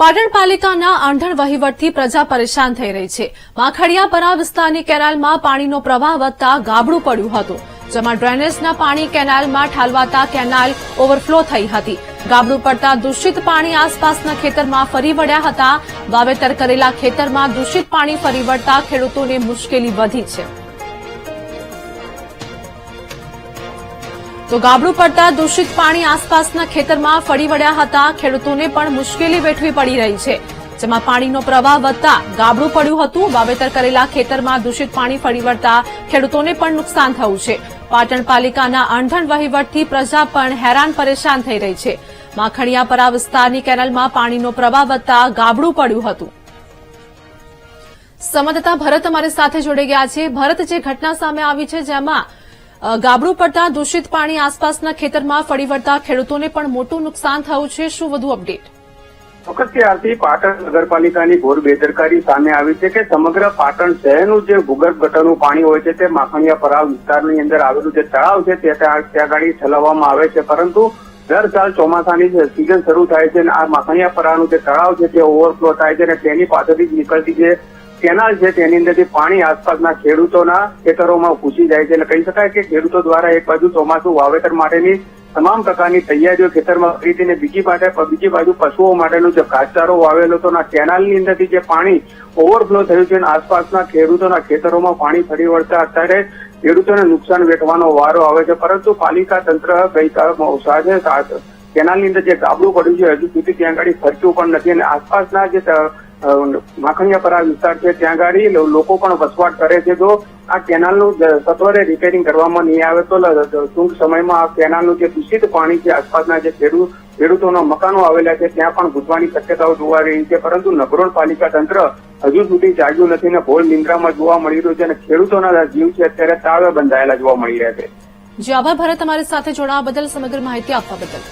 પાટણ પાલિકાના આંધણ વહીવટથી પ્રજા પરેશાન થઈ રહી છે. માખડિયાપરા વિસ્તારની કેનાલમાં પાણીનો પ્રવાહ વધતા ગાબડું પડ્યું હતું. જેમાં ડ્રેનેજના પાણી કેનાલમાં ઠાલવાતા કેનાલ ઓવરફ્લો થઈ હતી. ગાબડું પડતા દૂષિત પાણી આસપાસના ખેતરમાં ફરી વળ્યા હતા. વાવેતર કરેલા ખેતરમાં દૂષિત પાણી ફરી વળતા ખેડૂતોને મુશ્કેલી વધી છે. તો ગાબડું પડતા દૂષિત પાણી આસપાસના ખેતરમાં ફરી વળ્યા હતા. ખેડૂતોને પણ મુશ્કેલી વેઠવી પડી રહી છે. જેમાં પાણીનો પ્રવાહ વધતા ગાબડું પડ્યું હતું. વાવેતર કરેલા ખેતરમાં દૂષિત પાણી ફરી વળતા ખેડૂતોને પણ નુકસાન થયું છે. પાટણ પાલિકાના અણધણ વહીવટથી પ્રજા પણ હેરાન પરેશાન થઈ રહી છે. માખણિયાપરા વિસ્તારની કેનલમાં પાણીનો પ્રવાહ વધતા ગાબડું પડ્યું હતું. સંવાદદાતા ભરત અમારી સાથે જોડાઈ ગયા છે. ભરત, જે ઘટના સામે આવી છે, જેમાં ગાબડું પડતા દૂષિત પાણી આસપાસના ખેતરમાં ફરી વળતા ખેડૂતોને પણ મોટું નુકસાન થયું છે. શું વધુ અપડેટ? ચોક્કસ પાટણ નગરપાલિકાની ઘોર બેદરકારી સામે આવી છે કે સમગ્ર પાટણ શહેરનું જે ભૂગર્ભ ગટરનું પાણી હોય છે તે માખણિયા પરાવ વિસ્તારની અંદર આવેલું જે તળાવ છે તે ત્યાં ગાડી ચલાવવામાં આવે છે. પરંતુ દર સાલ ચોમાસાની સિઝન શરૂ થાય છે અને આ માખણિયા પરાવનું જે તળાવ છે તે ઓવરફ્લો થાય છે અને તેની પાસેથી નીકળતી જે કેનાલ છે, તેની અંદરથી પાણી આસપાસના ખેડૂતોના ખેતરોમાં ઘૂસી જાય છે. એટલે કહી શકાય કે ખેડૂતો દ્વારા એક બાજુ ચોમાસું વાવેતર માટેની તમામ પ્રકારની તૈયારીઓ ખેતરમાં કરી હતી બીજી માટે બીજી બાજુ પશુઓ માટેનો જે ઘાસચારો વાવેલો હતો કેનાલની અંદરથી જે પાણી ઓવરફ્લો થયું છે અને આસપાસના ખેડૂતોના ખેતરોમાં પાણી ફરી વળતા અત્યારે ખેડૂતોને નુકસાન વેઠવાનો વારો આવે છે. પરંતુ પાલિકા તંત્ર ગઈકાલ સાંજે કેનાલની અંદર જે ગાબડું પડ્યું છે, હજુ સુધી ત્યાં આગળ ફરતું પણ નથી અને આસપાસના જે માખણિયાપરા વિસ્તાર છે, ત્યાં ગાડી લોકો પણ વસવાટ કરે છે. જો આ કેનાલનું સત્વરે રિપેરિંગ કરવામાં નહીં આવે તો ટૂંક સમયમાં આ કેનાલનું જે દૂષિત પાણી છે, આસપાસના જે ખેડૂત ખેડૂતોના મકાનો આવેલા છે, ત્યાં પણ ઘૂસવાની શક્યતાઓ જોવા રહી છે. પરંતુ નગરોળ પાલિકા તંત્ર હજુ સુધી જાગ્યું નથી અને ભોળ નિંદ્રામાં જોવા મળી રહ્યું છે અને ખેડૂતોના જીવ છે, અત્યારે તાવે બંધાયેલા જોવા મળી રહ્યા છે. જે, આભાર. ભારત અમારી સાથે જોડાવા બદલ સમગ્ર માહિતી આપવા બદલ.